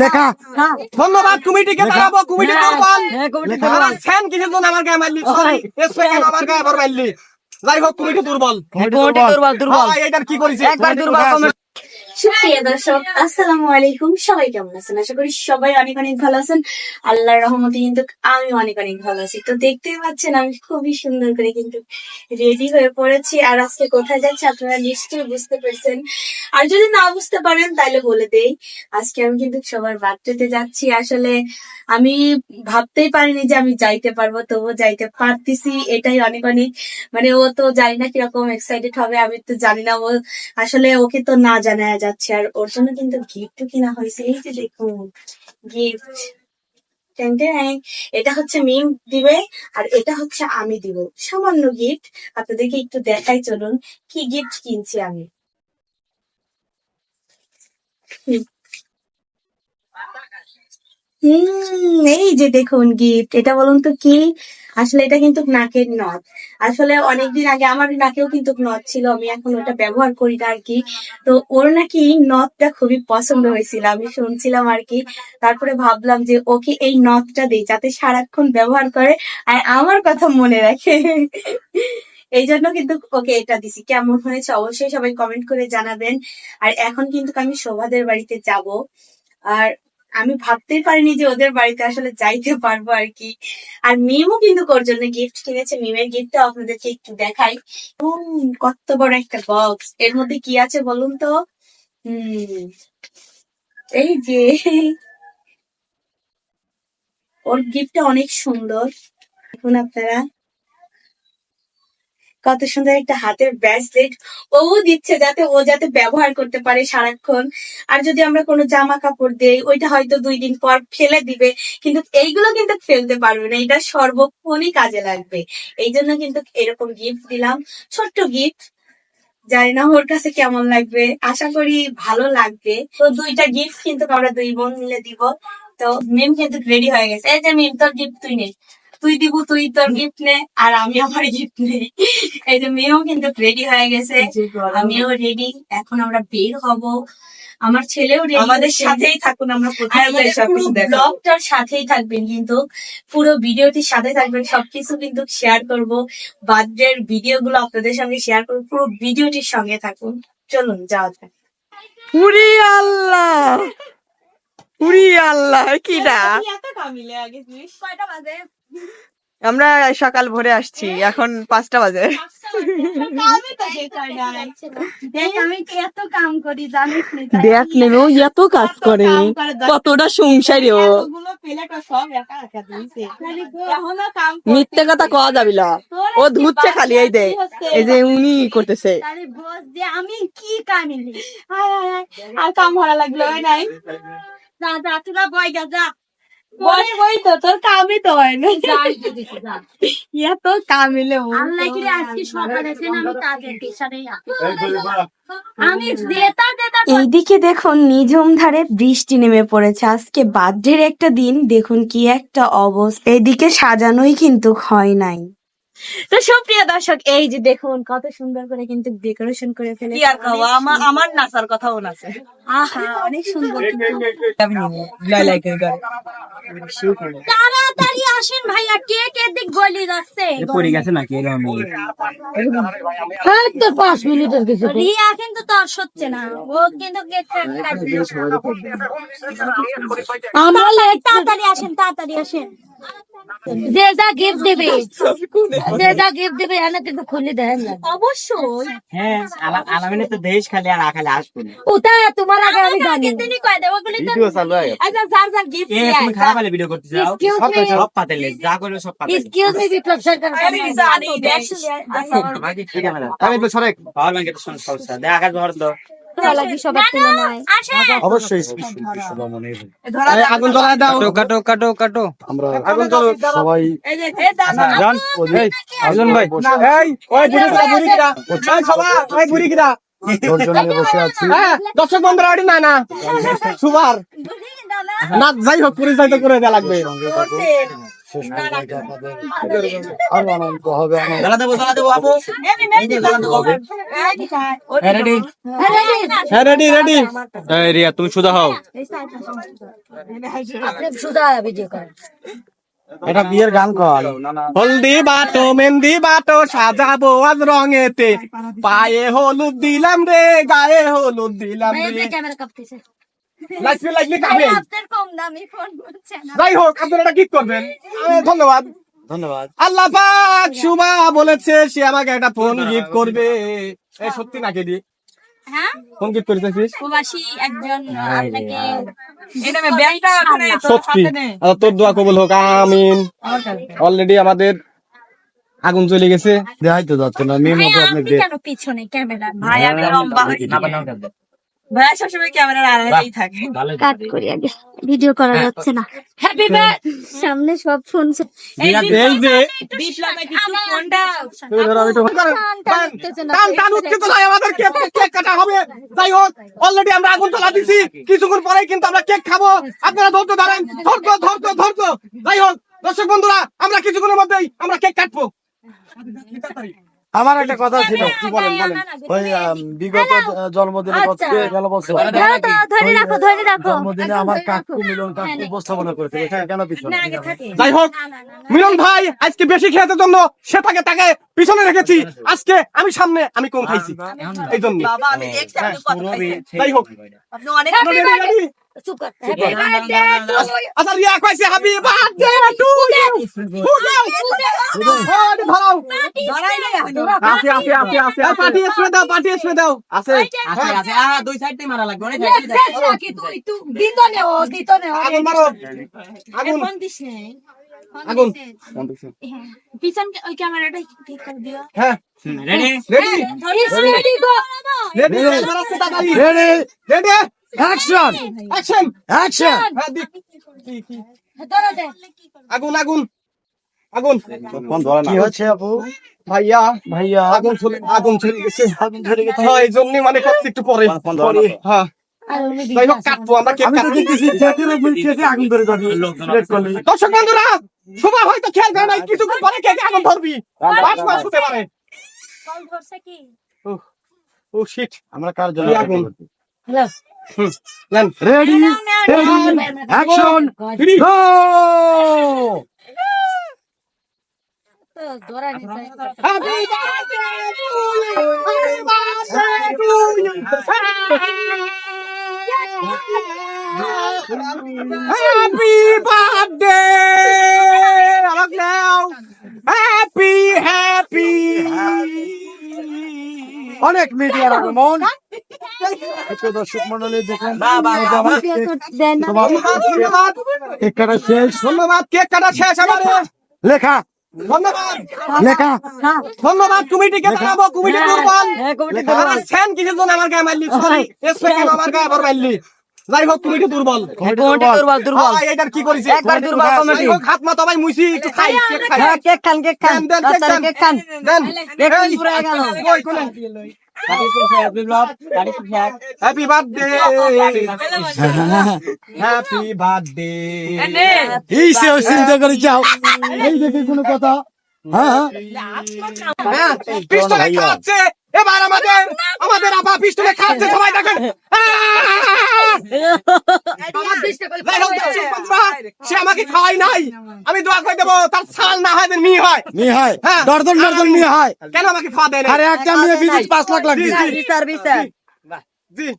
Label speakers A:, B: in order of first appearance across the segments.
A: লেখা।
B: ধন্যবাদ কমিটিকে দাঁড়াবো কমিটি আমার ফ্যান কিসের জন্য আমার গায়ে মারলি? সরি এসপি কেন আমার গায়ে আবার মারলি। যাই হোক কমিটি দুর্বল।
A: কমিটি দুর্বল। দুর্বল
B: হ্যাঁ, এইটার কি করেছে?
A: একবার দুর্বল কমিটি
C: সুপ্রিয় দর্শক, আসসালামু আলাইকুম। সবাই কেমন আছেন? আশা করি সবাই অনেক অনেক ভালো আছেন। আল্লাহর রহমতে কিন্তু আমি অনেক অনেক ভালো আছি। তো দেখতেই পাচ্ছেন, আমি খুবই সুন্দর করে কিন্তু রেডি হয়ে পড়েছি। আর আজকে কোথায় যাচ্ছি আপনারা নিশ্চয়ই বুঝতে আর যদি না বুঝতে পারেন, তাহলে বলে দেই, আজকে আমি কিন্তু সবার বার্থডেতে যাচ্ছি। আসলে আমি ভাবতেই পারিনি যে আমি যাইতে পারব, তবুও যাইতে পারতেছি। এটাই অনেক অনেক মানে ও তো জানি না কীরকম এক্সাইটেড হবে, আমি তো জানি না ও, আসলে ওকে তো না জানা যাচ্ছে আর ওর জন্য কিন্তু গিফট কিনা হয়েছে। এই যে দেখুন গিফট এটা হচ্ছে মিম দিবে আর এটা হচ্ছে আমি দিব। সামান্য গিফট আপনাদেরকে একটু দেখাই চলুন, কি গিফট কিনছি আমি। হুম। এই যে দেখুন গিফট এটা বলুন তো কি? আসলে এটা কিন্তু নাকের নথ আসলে অনেকদিন আগে আমার নাকেও কিন্তু নথ ছিল, আমি এখন ওটা ব্যবহার করি না আর কি তো ওর নাকি নথটা খুবই পছন্দ হয়েছিল, আমি শুনছিলাম আর কি তারপরে ভাবলাম যে ওকে এই নথটা দেই, যাতে সারাক্ষণ ব্যবহার করে আর আমার কথা মনে রাখে। এই জন্য কিন্তু ওকে এটা দিছি। কেমন হয়েছে অবশ্যই সবাই কমেন্ট করে জানাবেন। আর এখন কিন্তু আমি শোভাদের বাড়িতে যাব। আর আমি ভাবতেই পারিনি যে ওদের বাড়িতে আসলে যাইতে পারব আর কি। আর মিমও কিন্তু ওর জন্য গিফট কিনেছে। মিমের গিফটটা আপনাদেরকে একটু দেখাই। কত বড় একটা বক্স এর মধ্যে কি আছে বলুন তো? হুম এই যে ওর গিফটটা অনেক সুন্দর। এখন আপনারা। কত সুন্দর একটা হাতের ব্রেসলেট ও দিচ্ছে যাতে ও যাতে ব্যবহার করতে পারে সারাক্ষণ। আর যদি আমরা কোনো জামা কাপড় দেই, ওইটা হয়তো দুই দিন পর ফেলে দিবে। কিন্তু এইগুলো কিন্তু ফেলতে পারবে না, এটা সর্বক্ষণই কাজে লাগবে। এই জন্য কিন্তু এরকম গিফট দিলাম, ছোট্ট গিফট জানি না ওর কাছে কেমন লাগবে, আশা করি ভালো লাগবে। তো দুইটা গিফট কিন্তু আমরা দুই বোন মিলে দিব। তো মিম কিন্তু রেডি হয়ে গেছে। এই যে মিম তোর গিফট তুই নে। তুই দিব তুই তোর গিফট নে আর আমি আমার গিফট নেই। এই যে মেয়েও কিন্তু রেডি হয়ে গেছে। আমিও রেডি এখন আমরা বের হব। আমার ছেলেও ready
B: আমাদের সাথেই থাকুন আমরা
C: পুরো ব্লগটার সাথেই থাকবেন কিন্তু। পুরো ভিডিওটির সাথে থাকবেন সবকিছু কিন্তু শেয়ার করব। বার্থডের ভিডিও গুলো আপনাদের সঙ্গে শেয়ার করব। পুরো ভিডিওটির সঙ্গে থাকুন। চলুন যাওয়া যাক।
A: উরি আল্লাহ! উরি আল্লাহ কিরা
C: কয়টা বাজে?
A: আমরা সকাল ভোরে আসছি এখন পাঁচটা বাজে।
C: দেখ, আমি কি এত কাম করি জানিস নি? তাই?
A: দেখ নেবে ও এত কাজ করে। কতটা সংসারী ও। মিথ্যে কথা কওয়া যাবি না। ও ধুচ্ছে খালি এই দে এই যে উনি করতেছে।
C: আমি কি কামিলি? হায় হায় হায়। আর কাম ভালো লাগল হয় নাই? যা যা তোরা বয় গা যা। তো তোর কামই তো হয় না। ইয়া তো কামিলে
D: আল্লাহ কি আজকে সকালে আমি তাদের পেছনে আমি জেতা জেতা
C: এইদিকে দেখুন নিঝুম ধারে বৃষ্টি নেমে পড়েছে। আজকে বার্থডের একটা দিন দেখুন কি একটা অবস্থা। এদিকে সাজানোই কিন্তু হয় নাই। তো সুপ্রিয় দর্শক এই যে দেখুন কত সুন্দর করে কিন্তু ডেকোরেশন করে ফেলে
A: কি আর কও আমার আমার নাচার কথাও নাচে
C: আহা অনেক সুন্দর
A: আমি লাই লাই করে করে
D: তাড়াতাড়ি আসেন ভাইয়া কে কে দিক গলি যাচ্ছে
B: পড়ে গেছে নাকি এরকম
A: হ্যাঁ তো পাঁচ মিনিটের কিছু
D: রিয়া কিন্তু তোর হচ্ছে না ও কিন্তু গেট
A: আমরা
D: তাড়াতাড়ি আসেন তাড়াতাড়ি আসেন যে যা গিফট দেবে যে যা গিফট দেবে এনে কিন্তু খুলে দেন
C: অবশ্যই।
B: হ্যাঁ আলামিনে তো দেশ খালি আর আখালে আসবে
D: ওটা তোমার আগে আমি জানি।
C: দিনই কয় দেব ওগুলি তো আচ্ছা যার যার গিফট
B: এ তুমি খারাপ হলে ভিডিও করতে যাও। সব. সব পাতেলে যা করবে সব পাতেলে।
D: এক্সকিউজ মি বিপ্লব সরকার।
C: আমি জানি
B: আমি তো সরে পাওয়ার ব্যাংকে তো সমস্যা। দেখ আকাশ ভর দাও
D: লাগি সবার তুলনায়।
E: অবশ্যই
B: আগুন দাও। কাটো কাটো কাটো
E: আমরা
B: আগুন জ্বলো
E: সবাই
C: এই যে এই দাদা
B: জান আগুন ভাই। এই ওই ওই
E: বসে আছি।
B: হ্যাঁ দর্শক বন্ধুরা না না। সুবার। না। যাই হোক পরিচয় তো করে দেওয়া লাগবে।
E: শেষ পর্যন্ত আরও আনন্দ হবে
B: হ্যাঁ রেডি হ্যাঁ রেডি এই রিয়া তুমি সুদা হও
D: সুদা ভিডিও করেন
E: এটা বিয়ের গান কর
B: হলদি বাটো মেহেন্দি বাটো সাজাবো আজ রঙেতে পায়ে হলুদ দিলাম রে গায়ে হলুদ দিলাম রে
D: আপনার কম দামি ফোন বলছেন
B: যাই হোক আপনারা এটা কি করবেন। ধন্যবাদ।
E: ধন্যবাদ।
B: আল্লাহ পাক শুভা বলেছে সে আমাকে একটা ফোন গিফট করবে। এই সত্যি নাকি দি
D: হ্যাঁ?
B: ফোন গিফট করেছিস
D: প্রবাসী একজন আপনাকে
B: সত্যি। তোর দোয়া কবুল হোক আমিন। অলরেডি আমাদের আগুন চলে গেছে।
E: দেখাই তো যাচ্ছে না মেয়ে মতো
D: আপনি পিছনে ক্যামেরা
F: ভাই আমি লম্বা হয়েছি ভাই সবসময় ক্যামেরার আড়ালেই থাকে।
D: কাট করি আগে ভিডিও করা যাচ্ছে না। হ্যাপি বার্থডে সামনে সব
B: এই
F: বিপ্লবে কিছু ফোনটা
D: টান
B: টান উঠছে তো আমাদের কেক কেক কাটা হবে। যাই হোক অলরেডি আমরা আগুন জ্বালা দিছি। কিছুক্ষণ পরেই কিন্তু আমরা কেক খাব। আপনারা ধৈর্য ধরেন ধৈর্য ধৈর্য ধৈর্য। যাই হোক দর্শক বন্ধুরা আমরা কিছুক্ষণের মধ্যেই আমরা কেক কাটবো।
E: আমার একটা কথা ছিল
B: বলেন বলেন।
E: ওই বিগত জন্মদিনে
D: আচ্ছা।
E: গেল বছর
D: ধরে রাখো ধরে রাখো
E: জন্মদিনে আমার কাকু মিলন কাকু উপস্থাপনা করেছে। এটা কেন পিছনে?
B: যাই হোক মিলন ভাই আজকে বেশি খেতে জন্য সে তাকে তাকে পিছনে রেখেছি। আজকে আমি সামনে আমি কম খাইছি। এই জন্য।
F: বাবা আমি দেখছি আপনি কত খাইছেন।
B: যাই হোক।
D: চুপ কর টু
B: আচ্ছা রিয়া কইছে হ্যাপি বার্থডে টু ইউ ধরাও। আছে আছে আছে আছে পার্টি এসে দাও পার্টি এসে দাও আছে
F: আছে আছে আ দুই সাইড দিয়ে মারা লাগবে অনেক
D: কি তুই তুই দিত নে ও দিত নে ও।
B: আগুন মারো। আগুন।
D: ফোন দিস নে
B: আগুন
D: পিছন ওই ক্যামেরাটা ঠিক করে দিও।
B: হ্যাঁ।
F: Ready?
B: Ready.
D: Ready.
B: Ready
E: ready.
B: Ready.
E: Action
B: action
E: action
B: আগুন আগুন। আগুন।
E: কি হচ্ছে আপু?
B: ভাইয়া
E: ভাইয়া।
B: আগুন চলে আগুন চলে গেছে।
E: আগুন ধরে গেছে।
B: হ্যাঁ এই জন্যই মানে করছি একটু পরে। পরে হ্যাঁ। দর্শক বন্ধুরা শোভা হয়তো খেয়াল করে নাই কিছুক্ষণ পরে কেকে আগুন ধরবি। পাঁচ মাস হতে পারে।
D: কল ধরছে কি?
B: ও শিট
E: আমরা কার জন্য
B: আগুন?
E: Ready action
B: Ready?
E: Go
B: Happy birthday you. Happy birthday! Happy, happy.
E: অনেক মিডিয়ার আগমন দর্শক মন্ডলী দেখেন কেক কাটা শেষ
B: ধন্যবাদ কেক কাটা শেষ। আমারে
E: লেখা।
B: ধন্যবাদ।
E: লেখা।
B: ধন্যবাদ কমিটিকে জানাব কমিটি দুর্বল। আর সেন কিসের জন্য আমার গায়ে মারলি সরি এসপি কেন আমার গায়ে আবার মারলি যাই হোক কমিটি দুর্বল।
E: দুর্বল।
B: দুর্বল এটার কি করেছে?
E: একবার দুর্বল কমিটি।
B: হাত মা তবাই মুইছি একটু খাই কেক খাই।
E: কেক খান কেক
B: দেন কেক খান। দেন।
E: কেক
B: এই,
E: পুরো গেল।
B: কই কোনে হ্যাপি বার্থডে হ্যাপি বার্থডে
E: এই সে চিন্তা করে যাও এই দেখে কোনো কথা? হ্যাঁ
B: হ্যাঁ। পিস্তলে এবার আমাদের আমাদের আপা পিস্তলে খাচ্ছে। সবাই দেখেন। সে আমাকে খাওয়াই নাই। আমি দোয়া করে দেবো তার ছাল না হয় মেয়ে হয়।
E: মি হয়?
B: হ্যাঁ।
E: দর্দন দর্দন মি হয়
B: কেন আমাকে খাওয়া দেয়
E: আরে একটা মেয়ে ভিজিট পাঁচ লাখ লাগবে।
B: জি, জি, জি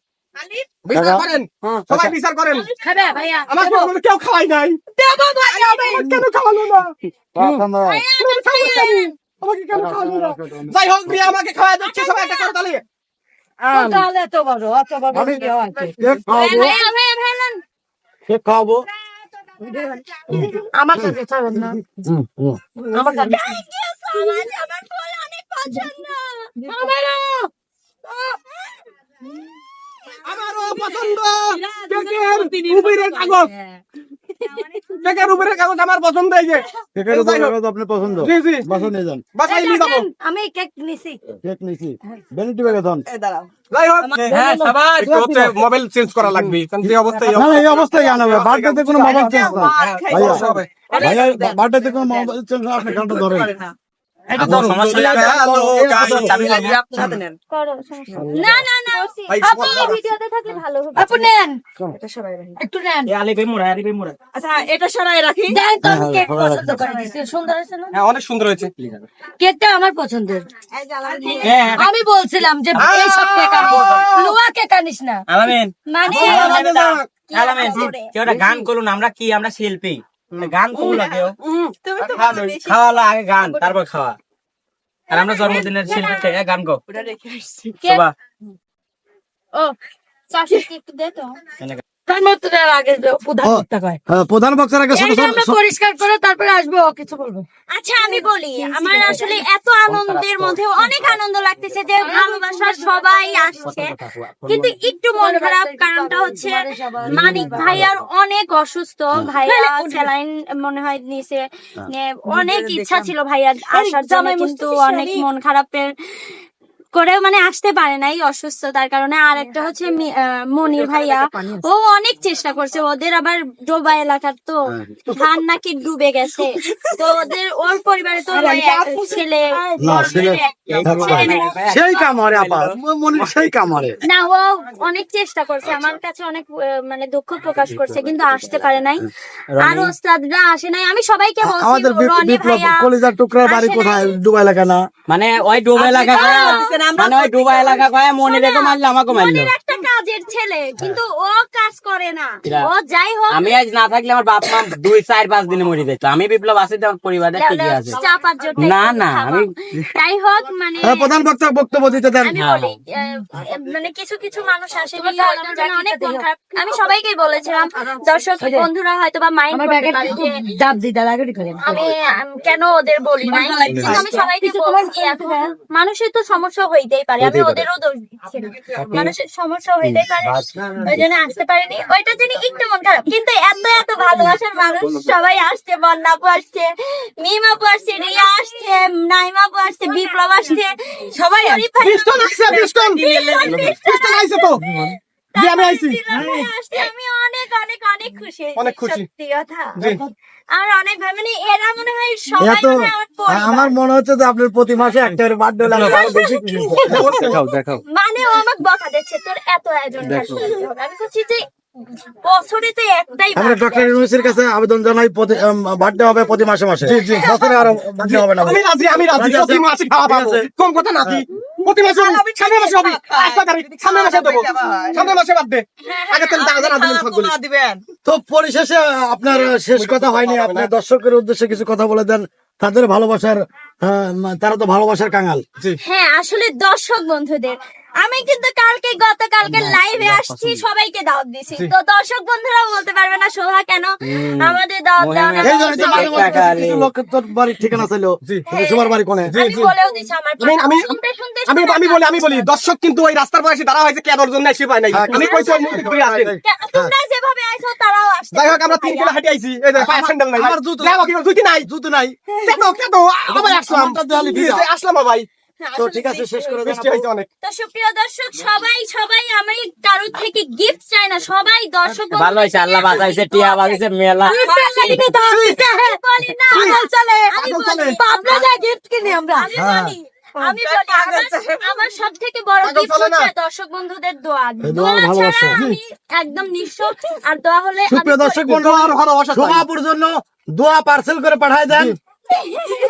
B: বিচার। করেন। সবাই বিচার করেন। আমাকে কেউ খাওয়াই নাই। কেন খাওয়ালো না? আমাকে কেন খাওয়ালো না? যাই হোক প্রিয়া আমাকে খাওয়া দিচ্ছে সবাই একটা করে তালি
D: তাহলে তো বড় অত বড়
E: কেক খাওয়াবো।
D: আমার কাছে খাবেন না। আমার কাছে আমার ফল অনেক পছন্দ। আমারও।
B: আমারও পছন্দ। কেকের কাগজ। কেকের উপরে কাগজ আমার পছন্দ এই যে।
E: কেকের উপরে কাগজ আপনার পছন্দ।
B: জি জি।
E: বাসা নিয়ে যান।
B: বাসায় নিয়ে যাব।
D: আমি কেক নিছি।
E: কেক নিছি। ভ্যানিটি ব্যাগে ধন।
B: যাই হোক হ্যাঁ সবাই মোবাইল চেঞ্জ করা লাগবে কারণ যে অবস্থায়
E: না এই অবস্থায় জানা হবে? বার্থডেতে কোনো মোবাইল চেঞ্জ না। ভাইয়া বার্থডেতে কোনো মোবাইল চেঞ্জ আপনি গানটা ধরেন।
B: এটা ধরো
D: করো সমস্যা নেই। না না না।
B: ভাই,
D: আপু ভিডিওতে থাকলে ভালো হবে আপু নেন। একটু নেন।
F: আচ্ছা এটা সরাই রাখি।
D: দেখ তো আমি
E: হ্যাঁ,
D: কেক
E: হ্যাঁ,
D: পছন্দ করে। দিছি সুন্দর আছে না?
B: হ্যাঁ অনেক সুন্দর হয়েছে।
D: কেকটা আমার পছন্দের। আমি বলছিলাম যে কেক আনিস না। মানে
F: কেউ একটা গান করুন আমরা কি আমরা শিল্পী। গান
B: তুমি তো
F: খাওয়া লাগে আগে গান তারপর খাওয়া। আর আমরা জন্মদিনের শিল্পী থেকে গান গো।
D: ও চাষি একটু দে তো। আগে প্রধান হ্যাঁ,
E: প্রধান বক্তার আগে
D: আমরা পরিষ্কার করে তারপরে আসব কিছু বলব।
G: আচ্ছা আমি বলি আমার আসলে এত আনন্দের মধ্যে অনেক আনন্দ লাগতেছে যে ভালোবাসার সবাই আসছে। কিন্তু একটু মন খারাপ কারণটা হচ্ছে মানিক ভাইয়ার অনেক অসুস্থ ভাইয়া স্যালাইন মনে হয় নিচে অনেক ইচ্ছা ছিল ভাইয়া আসার জন্য কিন্তু অনেক মন খারাপের করেও মানে আসতে পারে নাই অসুস্থতার কারণে। আর একটা হচ্ছে মনির ভাইয়া ও অনেক চেষ্টা করছে ওদের আবার ডোবা এলাকার তো ধান নাকি ডুবে গেছে। তো ওদের ওর পরিবারে তো ছেলে মেয়ে।
E: সেই কামারে আপা মনে সেই কামারে।
G: না ও অনেক চেষ্টা করছে আমার কাছে অনেক মানে দুঃখ প্রকাশ করছে কিন্তু আসতে পারে নাই। আর ওস্তাদরা আসে নাই। আমি সবাইকে বলছি
E: আমাদের
G: রনি
E: বিপ্লব
G: ভাইয়া
E: কলিজার টুকরার বাড়ি কোথায়। দুবাই এলাকা না?
F: মানে ওই ডুবা এলাকা কয়ে মানে ওই ডুবা এলাকা কয়ে মনে রেখে মারলে আমাকে মারলো।
G: মনির কাজের ছেলে কিন্তু ও কাজ করে না। ও যাই হোক
F: আমি আজ না থাকলে আমার বাপ মা দুই চার পাঁচ দিনে মরে যেত। আমি বিপ্লব আছি তো আমার পরিবারের ঠিকই আছে।
G: চাপার জন্য
F: না, না, আমি-
G: যাই হোক মানে
E: হ্যাঁ প্রধান বক্তা বক্তব্য দিতে দেন।
G: আহ, মানে কিছু কিছু মানুষ আসে অনেক মন খারাপ। আমি সবাইকেই বলেছিলাম দর্শক বন্ধুরা হয়তো বা মাইন্ড করতে পারে যে
D: ডাব দিতে লাগে করে
G: আমি কেন ওদের বলি নাই? আমি সবাইকে বলছি মানুষের তো সমস্যা হইতেই পারে। আমি ওদেরও দোষ দিচ্ছি না। মানুষের সমস্যা হইতেই পারে ওই জন্য আসতে পারেনি। ওইটা জন্য একটু মন খারাপ। কিন্তু এত এত ভালোবাসার মানুষ সবাই আসছে বন্যাপু আসছে মিমাপু আসছে রিয়া আসছে নাইমাপু আসছে বিপ্লব আসছে। সবাই
B: আসছে জি আমি আইছি
G: সবাই আসছে। আমি অনেক খুশি
B: অনেক খুশি।
G: সত্যি কথা।
B: জি।
G: আমার অনেক ভাই মানে এরা মনে হয় সবাই মানে আমার
E: মনে হচ্ছে যে আপনার প্রতি মাসে একটা করে বার্থডে লাগে আরও বেশি কিছু। দেখাও দেখাও
G: মানে ও আমাকে বকা দিচ্ছে তোর এত আয়োজন আমি বলছি যে বছরে তো একটাই
E: আমরা ডক্টর। ইউনুসের কাছে আবেদন জানাই বার্থডে হবে প্রতি মাসে মাসে। বছরে আরও বার্থডে হবে না।
B: আমি রাজি আমি রাজি। প্রতি মাসে খাওয়া পাবো। কম কথা নাকি প্রতি মাসে সামনের মাসে হবে। আসবা তারিখ সামনের মাসে দেবো। সামনের মাসে বাদ দে। আগে তেল টাকা জানা দিবেন। সবগুলো
E: তো পরিশেষে আপনার শেষ কথা হয়নি। আপনার দর্শকের উদ্দেশ্যে কিছু কথা বলে দেন। তাদের ভালোবাসার তারা তো ভালোবাসার কাঙাল।
G: হ্যাঁ আসলে দর্শক বন্ধুদের আমি কিন্তু কালকে গতকালকে লাইভে আসছি সবাইকে দাওয়াত দিছি। তো দর্শক বন্ধুরা বলতে পারবে না শোভা কেন? আমাদের দাওয়াত না
E: লোক তোর বাড়ির ঠিকানা ছিল কিন্তু সবার বাড়ি কোনে?
G: আমি বলেও দিছি আমার
B: আমি- আমি- আমি বলি আমি বলি দর্শক কিন্তু ওই রাস্তার পাশে দাঁড়া হয়েছে কেদর জন্য এসে পায় নাই। আমি কইছি ওই মুহূর্তে ঘুরে আসেন।
G: তোমরা যেভাবে আইছো তারাও আসছে।
B: যাই হোক আমরা তিন কিলো হাঁটে আইছি। এই যে পায়ে স্যান্ডেল নাই।
E: আমার জুতো-
B: নাই।
E: জুতো নাই।
B: কেন কেন? আবার আসলাম। আসলাম ভাই।
E: তো ঠিক আছে শেষ করে
B: অনেক
G: তো সুপ্রিয় দর্শক সবাই সবাই আমি কারোর থেকে গিফট চাই না সবাই দর্শক বন্ধুদের
F: ভালো হয়েছে আল্লাহ বাঁচাইছে টিয়া বাঁচাইছে মেলা।
D: পাবনা যায় গিফট কিনি আমরা।
G: আমি বলি আমার- সব থেকে বড় দর্শক বন্ধুদের দোয়া।
E: দোয়া
G: আমি একদম নিঃস্ব আর দোয়া হলে
E: সুপ্রিয় দর্শক বন্ধু
B: আর ভালোবাসা।
E: জন্য দোয়া পার্সেল করে পাঠায় দেন।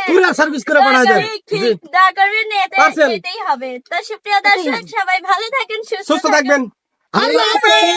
E: কুরিয়ার সার্ভিস করে পাঠায় দেন
G: করে ঠিক, দয়া করে নিতে
B: Parcel।
G: যেতেই হবে। তো সুপ্রিয় দর্শক সবাই ভালো থাকেন
B: সুস্থ থাকবেন।
E: আল্লাহ হাফেজ।